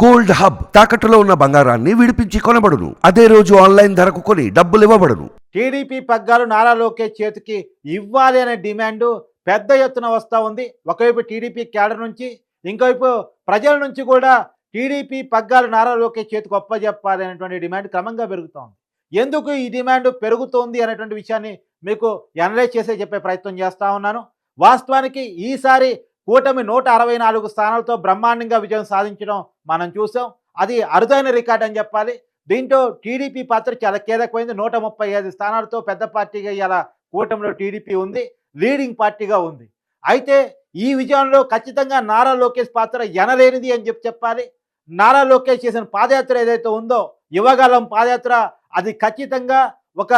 Gold hub తాకట్టులో ఉన్న బంగారాన్ని విడిపించి కొనబడును. అదే రోజు ఆన్లైన్ ధరకు కొని డబ్బులు ఇవ్వబడును. టీడీపీ పగ్గాలు నారా లోకేష్ చేతికి ఇవ్వాలి అనే డిమాండ్ పెద్ద ఎత్తున వస్తూ ఉంది. ఒకవైపు టీడీపీ క్యాడర్ నుంచి ఇంకోవైపు ప్రజల నుంచి కూడా టీడీపీ పగ్గాలు నారా లోకేష్ చేతికి ఒప్పజెప్పాలి అనేటువంటి డిమాండ్ క్రమంగా పెరుగుతోంది ఎందుకు ఈ డిమాండ్ పెరుగుతోంది అనేటువంటి విషయాన్ని మీకు ఎనలైజ్ చేసే చెప్పే ప్రయత్నం చేస్తా ఉన్నాను. వాస్తవానికి ఈసారి కూటమి నూట అరవై నాలుగు స్థానాలతో బ్రహ్మాండంగా విజయం సాధించడం మనం చూసాం. అది అరుదైన రికార్డ్ అని చెప్పాలి. దీంట్లో టీడీపీ పాత్ర చాలా కీలకమైంది. నూట ముప్పై ఐదు స్థానాలతో పెద్ద పార్టీగా ఇలా కూటమిలో టీడీపీ ఉంది. లీడింగ్ పార్టీగా ఉంది. అయితే ఈ విజయంలో ఖచ్చితంగా నారా లోకేష్ పాత్ర ఎనలేనిది అని చెప్పి చెప్పాలి. నారా లోకేష్ చేసిన పాదయాత్ర ఏదైతే ఉందో యువగాలం పాదయాత్ర అది ఖచ్చితంగా ఒక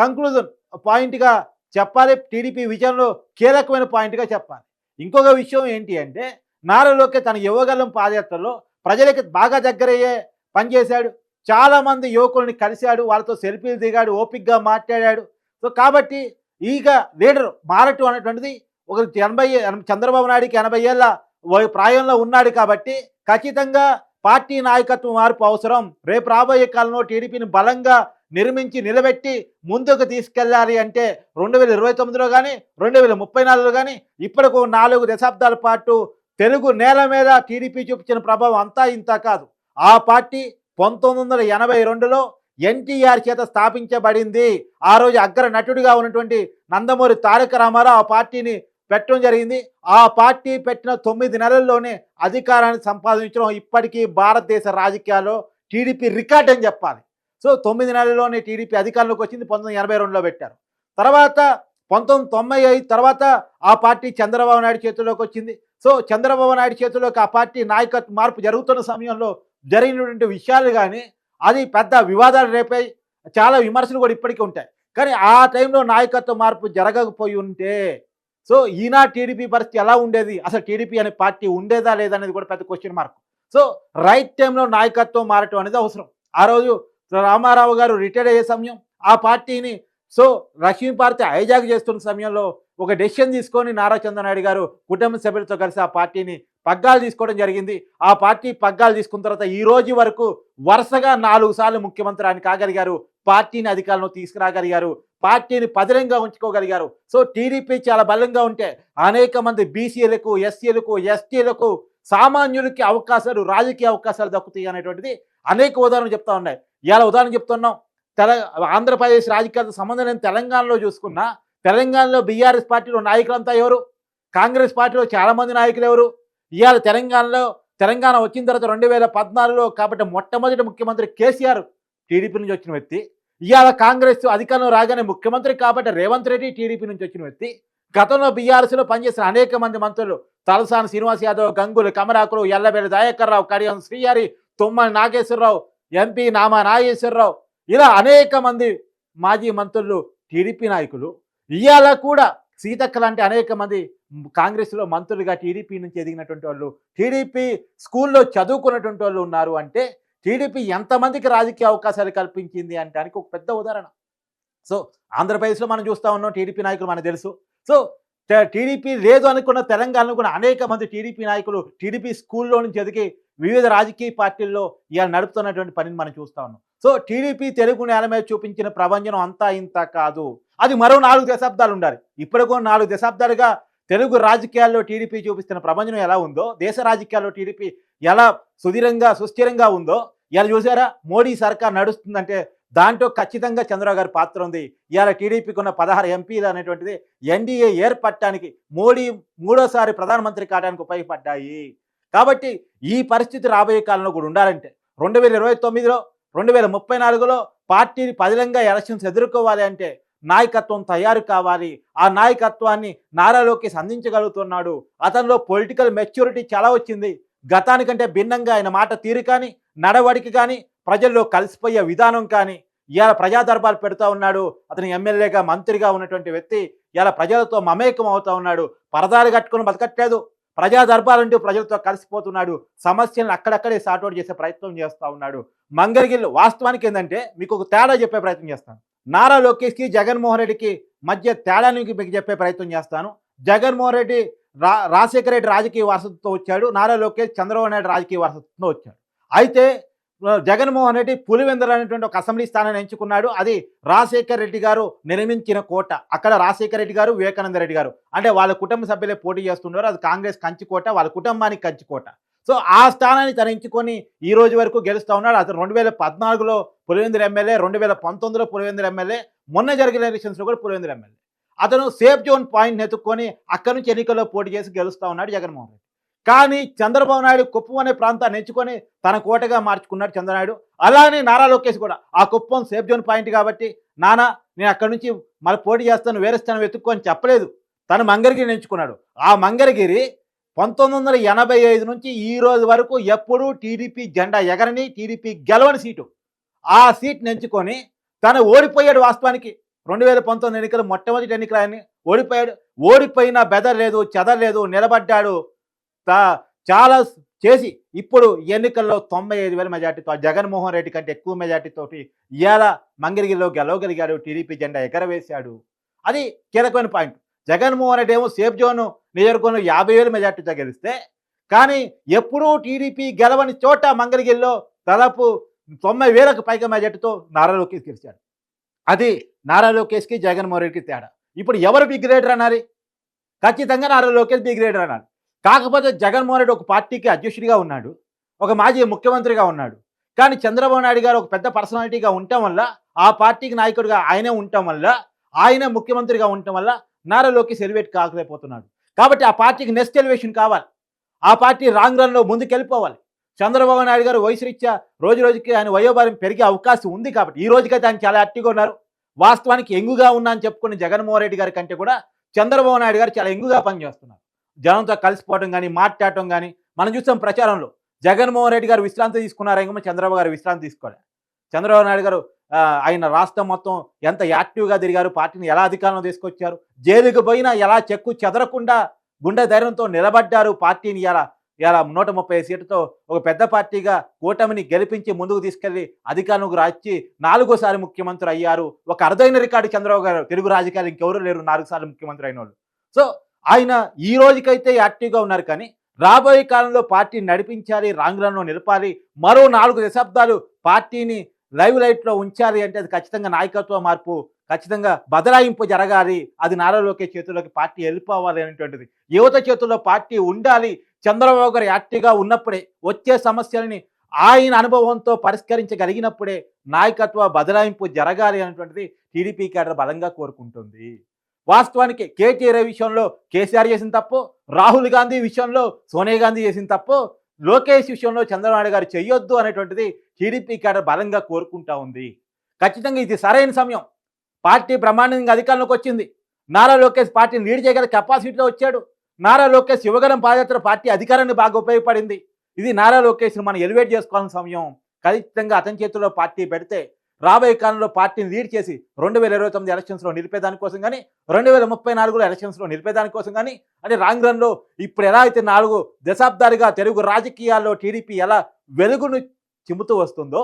కంక్లూజన్ పాయింట్గా చెప్పాలి. టీడీపీ విజయంలో కీలకమైన పాయింట్గా చెప్పాలి. ఇంకొక విషయం ఏంటి అంటే నారలోకి తన యువగలం పాదయాత్రలో ప్రజలకి బాగా దగ్గరయ్యే పనిచేశాడు చాలామంది యువకుల్ని కలిశాడు వాళ్ళతో సెల్ఫీలు దిగాడు ఓపిక్గా మాట్లాడాడు. సో కాబట్టి ఈగ లీడర్ మారటం అనేటువంటిది ఒక ఎనభై చంద్రబాబు నాయుడికి ఎనభై ఏళ్ళ ప్రాయంలో ఉన్నాడు కాబట్టి ఖచ్చితంగా పార్టీ నాయకత్వం మార్పు అవసరం. రేపు రాబోయే కాలంలో టీడీపీని బలంగా నిర్మించి నిలబెట్టి ముందుకు తీసుకెళ్ళాలి అంటే రెండు వేల ఇరవై తొమ్మిదిలో కానీ రెండు వేల ముప్పై నాలుగులో కానీ ఇప్పటికు నాలుగు దశాబ్దాల పాటు తెలుగు నేల మీద టీడీపీ చూపించిన ప్రభావం అంతా ఇంత కాదు. ఆ పార్టీ పంతొమ్మిది వందల ఎనభై రెండులో ఎన్టీఆర్ చేత స్థాపించబడింది. ఆ రోజు అగ్ర నటుడిగా ఉన్నటువంటి నందమూరి తారక రామారావు ఆ పార్టీని పెట్టడం జరిగింది. ఆ పార్టీ పెట్టిన తొమ్మిది నెలల్లోనే అధికారాన్ని సంపాదించడం ఇప్పటికీ భారతదేశ రాజకీయాల్లో టీడీపీ రికార్డ్ అని చెప్పాలి. సో తొమ్మిది నెలల్లోనే టీడీపీ అధికారంలోకి వచ్చింది పంతొమ్మిది ఎనభై రెండులో పెట్టారు. తర్వాత పంతొమ్మిది తొంభై ఐదు తర్వాత ఆ పార్టీ చంద్రబాబు నాయుడు చేతిలోకి వచ్చింది. సో చంద్రబాబు నాయుడు చేతిలోకి ఆ పార్టీ నాయకత్వ మార్పు జరుగుతున్న సమయంలో జరిగినటువంటి విషయాలు కానీ అది పెద్ద వివాదాలు రేపాయి చాలా విమర్శలు కూడా ఇప్పటికీ ఉంటాయి. కానీ ఆ టైంలో నాయకత్వ మార్పు జరగకపోయి ఉంటే సో ఈనాడు టీడీపీ పరిస్థితి ఎలా ఉండేది? అసలు టీడీపీ అనే పార్టీ ఉండేదా లేదా అనేది కూడా పెద్ద క్వశ్చన్ మార్క్ సో రైట్ టైంలో నాయకత్వం మారటం అనేది అవసరం. ఆ రోజు రామారావు గారు రిటైర్ అయ్యే సమయం ఆ పార్టీని సో రష్మీ పార్టీ హైజాక్ చేస్తున్న సమయంలో ఒక డెసిషన్ తీసుకొని నారా చంద్రనాయుడు గారు కుటుంబ సభ్యులతో కలిసి ఆ పార్టీని పగ్గాలు తీసుకోవడం జరిగింది. ఆ పార్టీ పగ్గాలు తీసుకున్న తర్వాత ఈ రోజు వరకు వరుసగా నాలుగు సార్లు ముఖ్యమంత్రి ఆయన కాగలిగారు. పార్టీని అధికారంలో తీసుకురాగలిగారు. పార్టీని పదిలంగా ఉంచుకోగలిగారు. సో టీడీపీ చాలా బలంగా ఉంటే అనేక మంది బీసీలకు ఎస్సీలకు ఎస్టీలకు సామాన్యులకి అవకాశాలు రాజకీయ అవకాశాలు దక్కుతాయి అనేటువంటిది అనేక ఉదాహరణలు చెప్తా ఉన్నాయి. ఇలా ఉదాహరణ చెప్తున్నాం. తెల ఆంధ్రప్రదేశ్ రాజకీయాలతో సంబంధం లేని తెలంగాణలో చూసుకున్నా తెలంగాణలో బీఆర్ఎస్ పార్టీలో నాయకులంతా ఎవరు? కాంగ్రెస్ పార్టీలో చాలామంది నాయకులు ఎవరు? ఇవాళ తెలంగాణలో తెలంగాణ వచ్చిన తర్వాత రెండు వేల పద్నాలుగులో కాబట్టి మొట్టమొదటి ముఖ్యమంత్రి కేసీఆర్ టీడీపీ నుంచి వచ్చిన వ్యక్తి. ఇవాళ కాంగ్రెస్ అధికారంలో రాగానే ముఖ్యమంత్రి కాబట్టి రేవంత్ రెడ్డి టీడీపీ నుంచి వచ్చిన వ్యక్తి. గతంలో బీఆర్ఎస్లో పనిచేసిన అనేక మంది మంత్రులు తలసాని శ్రీనివాస్ యాదవ్ గంగులు కమరాకులు ఎల్లబెల్లి దయాకర్రావు కడియం శ్రీహరి తుమ్మల నాగేశ్వరరావు ఎంపీ నామా నాగేశ్వరరావు. ఇలా అనేక మంది మాజీ మంత్రులు టీడీపీ నాయకులు. ఇవాళ కూడా సీతక్క లాంటి అనేక మంది కాంగ్రెస్లో మంత్రులుగా టీడీపీ నుంచి ఎదిగినటువంటి వాళ్ళు టీడీపీ స్కూల్లో చదువుకున్నటువంటి వాళ్ళు ఉన్నారు అంటే టీడీపీ ఎంతమందికి రాజకీయ అవకాశాలు కల్పించింది అంటానికి ఒక పెద్ద ఉదాహరణ. సో ఆంధ్రప్రదేశ్లో మనం చూస్తూ ఉన్నాం టీడీపీ నాయకులు మనకు తెలుసు. సో టీడీపీ లేదు అనుకున్న తెలంగాణలో కూడా అనేక మంది టీడీపీ నాయకులు టీడీపీ స్కూల్లో నుంచి ఎదిగి వివిధ రాజకీయ పార్టీల్లో ఇవాళ నడుపుతున్నటువంటి పనిని మనం చూస్తా ఉన్నాం. సో టీడీపీ తెలుగు నేల మీద చూపించిన ప్రభంజనం అంతా ఇంత కాదు. అది మరో నాలుగు దశాబ్దాలు ఉండాలి. ఇప్పటికో నాలుగు దశాబ్దాలుగా తెలుగు రాజకీయాల్లో టీడీపీ చూపిస్తున్న ప్రభంజనం ఎలా ఉందో దేశ రాజకీయాల్లో టీడీపీ ఎలా సుధీరంగా సుస్థిరంగా ఉందో ఇలా చూసారా? మోడీ సర్కార్ నడుస్తుందంటే దాంట్లో ఖచ్చితంగా చంద్రబాబు గారి పాత్ర ఉంది. ఇవాళ టీడీపీకి ఉన్న పదహారు ఎంపీలు అనేటువంటిది ఎన్డీఏ ఏర్పడటానికి మోడీ మూడోసారి ప్రధానమంత్రి కావడానికి ఉపయోగపడ్డాయి. కాబట్టి ఈ పరిస్థితి రాబోయే కాలంలో కూడా ఉండాలంటే రెండు వేల ఇరవై తొమ్మిదిలో రెండు వేల ముప్పై నాలుగులో పార్టీని పదిలంగా ఎలక్షన్స్ ఎదుర్కోవాలి అంటే నాయకత్వం తయారు కావాలి. ఆ నాయకత్వాన్ని నారాలోకి సంధించగలుగుతున్నాడు అతనిలో పొలిటికల్ మెచ్యూరిటీ చాలా వచ్చింది. గతానికంటే భిన్నంగా ఆయన మాట తీరు కానీ నడవడికి కానీ ప్రజల్లో కలిసిపోయే విధానం కానీ ఇవాళ ప్రజాదర్బాలు పెడుతూ ఉన్నాడు అతను ఎమ్మెల్యేగా మంత్రిగా ఉన్నటువంటి వ్యక్తి ఇవాళ ప్రజలతో మమేకం అవుతా ఉన్నాడు పరదాలు కట్టుకుని బతకట్లేదు. ప్రజాదర్బాలంటూ ప్రజలతో కలిసిపోతున్నాడు సమస్యలను అక్కడక్కడే సార్ట్అవుట్ చేసే ప్రయత్నం చేస్తూ ఉన్నాడు. మంగళగిరిలో వాస్తవానికి ఏంటంటే మీకు ఒక తేడా చెప్పే ప్రయత్నం చేస్తాను. నారా లోకేష్కి జగన్మోహన్ రెడ్డికి మధ్య తేడాని మీకు చెప్పే ప్రయత్నం చేస్తాను. జగన్మోహన్ రెడ్డి రా రాజశేఖర రెడ్డి రాజకీయ వారసత్వంతో వచ్చాడు నారా లోకేష్ చంద్రబాబు నాయుడు రాజకీయ వారసత్వంతో వచ్చాడు. అయితే జగన్మోహన్ రెడ్డి పులివెందర అనేటువంటి ఒక అసెంబ్లీ స్థానాన్ని ఎంచుకున్నాడు. అది రాజశేఖర్ రెడ్డి గారు నిర్మించిన కోట. అక్కడ రాజశేఖర్ రెడ్డి గారు వివేకానంద రెడ్డి గారు. అంటే వాళ్ళ కుటుంబ సభ్యులే పోటీ చేస్తున్నారు అది కాంగ్రెస్ కంచుకోట వాళ్ళ కుటుంబానికి కంచుకోట సో ఆ స్థానాన్ని తను ఎంచుకొని ఈ రోజు వరకు గెలుస్తూ ఉన్నాడు. అతను రెండు వేల పద్నాలుగులో పులివెందులు ఎమ్మెల్యే రెండు వేల పంతొమ్మిదిలో పులివెందులు ఎమ్మెల్యే మొన్న జరిగిన ఎలక్షన్స్లో కూడా పులివెందులు ఎమ్మెల్యే. అతను సేఫ్ జోన్ పాయింట్ ఎత్తుక్కొని అక్కడి నుంచి ఎన్నికల్లో పోటీ చేసి గెలుస్తూ ఉన్నాడు జగన్మోహన్ రెడ్డి. కానీ చంద్రబాబు నాయుడు కుప్పం అనే ప్రాంతాన్ని ఎంచుకొని తన కోటగా మార్చుకున్నాడు చంద్రనాయుడు. అలానే నారా లోకేష్ కూడా. ఆ కుప్పం సేఫ్ జోన్ పాయింట్ కాబట్టి నానా నేను అక్కడి నుంచి మళ్ళీ పోటీ చేస్తాను వేరే స్థానం వెతుక్కొని చెప్పలేదు. తను మంగరగిరిని ఎంచుకున్నాడు. ఆ మంగరగిరి పంతొమ్మిది వందల ఎనభై ఐదు నుంచి ఈ రోజు వరకు ఎప్పుడూ టీడీపీ జెండా ఎగరని టీడీపీ గెలవని సీటు. ఆ సీట్ని ఎంచుకొని తను ఓడిపోయాడు వాస్తవానికి. రెండు వేల పంతొమ్మిది ఎన్నికలు మొట్టమొదటి ఎన్నికలు ఆయన ఓడిపోయాడు. ఓడిపోయినా బెదరలేదు చెదరలేదు నిలబడ్డాడు. చాలా చేసి ఇప్పుడు ఎన్నికల్లో తొంభై ఐదు వేల మెజార్టీతో జగన్మోహన్ రెడ్డి కంటే ఎక్కువ మెజార్టీతోటి ఇవాళ మంగళగిరిలో గెలవగలిగాడు టీడీపీ జెండా ఎగరవేశాడు. అది కీలకమైన పాయింట్. జగన్మోహన్ రెడ్డి ఏమో సేఫ్ జోన్ నియోజకవర్గంలో యాభై వేల మెజార్టీతో గెలిస్తే కానీ ఎప్పుడూ టీడీపీ గెలవని చోట మంగళగిరిలో దాదాపు తొంభై వేలకు పైగా మెజార్టీతో నారా లోకేష్ గెలిచాడు. అది నారా లోకేష్కి జగన్మోహన్ రెడ్డికి తేడా. ఇప్పుడు ఎవరు బిగ్ రేటర్ అనాలి? ఖచ్చితంగా నారా లోకేష్ బిగ్ రేటర్ అనాలి. కాకపోతే జగన్మోహన్ రెడ్డి ఒక పార్టీకి అధ్యక్షుడిగా ఉన్నాడు ఒక మాజీ ముఖ్యమంత్రిగా ఉన్నాడు. కానీ చంద్రబాబు నాయుడు గారు ఒక పెద్ద పర్సనాలిటీగా ఉండటం వల్ల ఆ పార్టీకి నాయకుడిగా ఆయనే ఉండటం వల్ల ఆయనే ముఖ్యమంత్రిగా ఉండటం వల్ల నారలోకి సెలివేట్ కాకలేకపోతున్నాడు కాబట్టి ఆ పార్టీకి నెక్స్ట్ ఎలివేషన్ కావాలి. ఆ పార్టీ రాంగ్ రన్లో ముందుకెళ్ళిపోవాలి. చంద్రబాబు నాయుడు గారు వయసు రీత్యా రోజు రోజుకి ఆయన వయోభారం పెరిగే అవకాశం ఉంది కాబట్టి ఈ రోజుకైతే ఆయన చాలా యాక్టివ్గా ఉన్నారు. వాస్తవానికి ఎంగుగా ఉన్నా అని చెప్పుకున్న జగన్మోహన్ రెడ్డి గారి కంటే కూడా చంద్రబాబు నాయుడు గారు చాలా ఎంగుగా పనిచేస్తున్నారు. జనంతో కలిసిపోవడం కానీ మాట్లాడటం కానీ మనం చూసాం ప్రచారంలో. జగన్మోహన్ రెడ్డి గారు విశ్రాంతి తీసుకున్నారేమో చంద్రబాబు గారు విశ్రాంతి తీసుకోలే. చంద్రబాబు నాయుడు గారు ఆయన రాష్ట్రం మొత్తం ఎంత యాక్టివ్గా తిరిగారు పార్టీని ఎలా అధికారంలో తీసుకొచ్చారు జైలుకు పోయినా ఎలా చెక్కు చెదరకుండా గుండె ధైర్యంతో నిలబడ్డారు పార్టీని ఎలా ఇలా నూట ముప్పై సీట్లతో ఒక పెద్ద పార్టీగా కూటమిని గెలిపించి ముందుకు తీసుకెళ్ళి అధికారంలోకి రాచి నాలుగోసారి ముఖ్యమంత్రి అయ్యారు. ఒక అరుదైన రికార్డు చంద్రబాబు గారు తెలుగు రాజకీయాలు ఇంకెవరు లేరు నాలుగు సార్లు ముఖ్యమంత్రి అయిన వాళ్ళు సో ఆయన ఈ రోజుకైతే యాక్టివ్గా ఉన్నారు కానీ రాబోయే కాలంలో పార్టీని నడిపించాలి రాంగ్ నిలపాలి మరో నాలుగు దశాబ్దాలు పార్టీని లైవ్ లైట్లో ఉంచాలి అంటే అది ఖచ్చితంగా నాయకత్వ మార్పు ఖచ్చితంగా బదలాయింపు జరగాలి అది నారా చేతుల్లోకి పార్టీ వెళ్ళిపోవాలి అనేటువంటిది. యువత చేతుల్లో పార్టీ ఉండాలి చంద్రబాబు గారు యాక్టివ్గా ఉన్నప్పుడే వచ్చే సమస్యలని ఆయన అనుభవంతో పరిష్కరించగలిగినప్పుడే నాయకత్వ బదలాయింపు జరగాలి అనేటువంటిది టీడీపీ కేడర్ బలంగా కోరుకుంటుంది. వాస్తవానికి కేటీఆర్ విషయంలో కేసీఆర్ చేసిన తప్పు రాహుల్ గాంధీ విషయంలో సోనియా గాంధీ చేసిన తప్పు లోకేష్ విషయంలో చంద్రబాబు గారు చెయ్యొద్దు అనేటువంటిది టీడీపీ కేడర్ బలంగా కోరుకుంటా ఉంది. ఖచ్చితంగా ఇది సరైన సమయం. పార్టీ బ్రహ్మాండంగా అధికారంలోకి వచ్చింది. నారా లోకేష్ పార్టీని లీడ్ చేయగల కెపాసిటీలో వచ్చాడు. నారా లోకేష్ యువగలం పాదయాత్ర పార్టీ అధికారాన్ని బాగా ఉపయోగపడింది. ఇది నారా లోకేష్ని మనం ఎలివేట్ చేసుకోవాల్సిన సమయం. ఖచ్చితంగా అతని చేతుల్లో పార్టీ పెడితే రాబోయే కాలంలో పార్టీని లీడ్ చేసి రెండు వేల ఇరవై తొమ్మిది ఎలక్షన్స్లో నిలిపేదానికోసం కానీ రెండు వేల ముప్పై నాలుగులో ఎలక్షన్స్లో నిలిపేదానికోసం కానీ అంటే రాంగ్ రన్లో ఇప్పుడు ఎలా అయితే నాలుగు దశాబ్దాలుగా తెలుగు రాజకీయాల్లో టీడీపీ ఎలా వెలుగును చిమ్ముతూ వస్తుందో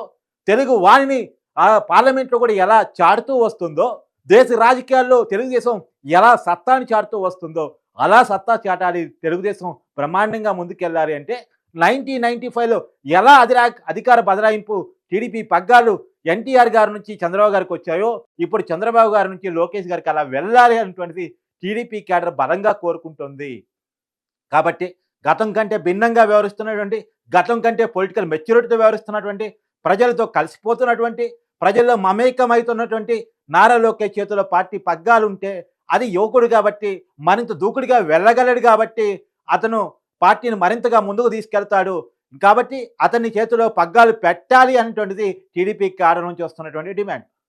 తెలుగు వాణిని ఆ పార్లమెంట్లో కూడా ఎలా చాడుతూ వస్తుందో దేశ రాజకీయాల్లో తెలుగుదేశం ఎలా సత్తాని చాటుతూ వస్తుందో అలా సత్తా చాటాలి తెలుగుదేశం బ్రహ్మాండంగా ముందుకెళ్ళాలి అంటే నైన్టీన్ నైన్టీ ఫైవ్లో ఎలా అధిరా అధికార బదలాయింపు టీడీపీ పగ్గాలు ఎన్టీఆర్ గారి నుంచి చంద్రబాబు గారికి వచ్చాయో ఇప్పుడు చంద్రబాబు గారి నుంచి లోకేష్ గారికి అలా వెళ్ళాలి అనేటువంటిది టీడీపీ క్యాడర్ బలంగా కోరుకుంటుంది. కాబట్టి గతం కంటే భిన్నంగా వ్యవహరిస్తున్నటువంటి గతం కంటే పొలిటికల్ మెచ్యూరిటీతో వ్యవహరిస్తున్నటువంటి ప్రజలతో కలిసిపోతున్నటువంటి ప్రజల్లో మమేకమవుతున్నటువంటి నారా లోకేష్ చేతిలో పార్టీ పగ్గాలు ఉంటే అది యువకుడు కాబట్టి మరింత దూకుడుగా వెళ్ళగలడు కాబట్టి అతను పార్టీని మరింతగా ముందుకు తీసుకెళ్తాడు. కాబట్టి అతని చేతిలో పగ్గాలు పెట్టాలి అనేటువంటిది టీడీపీ కారణం నుంచి వస్తున్నటువంటి డిమాండ్.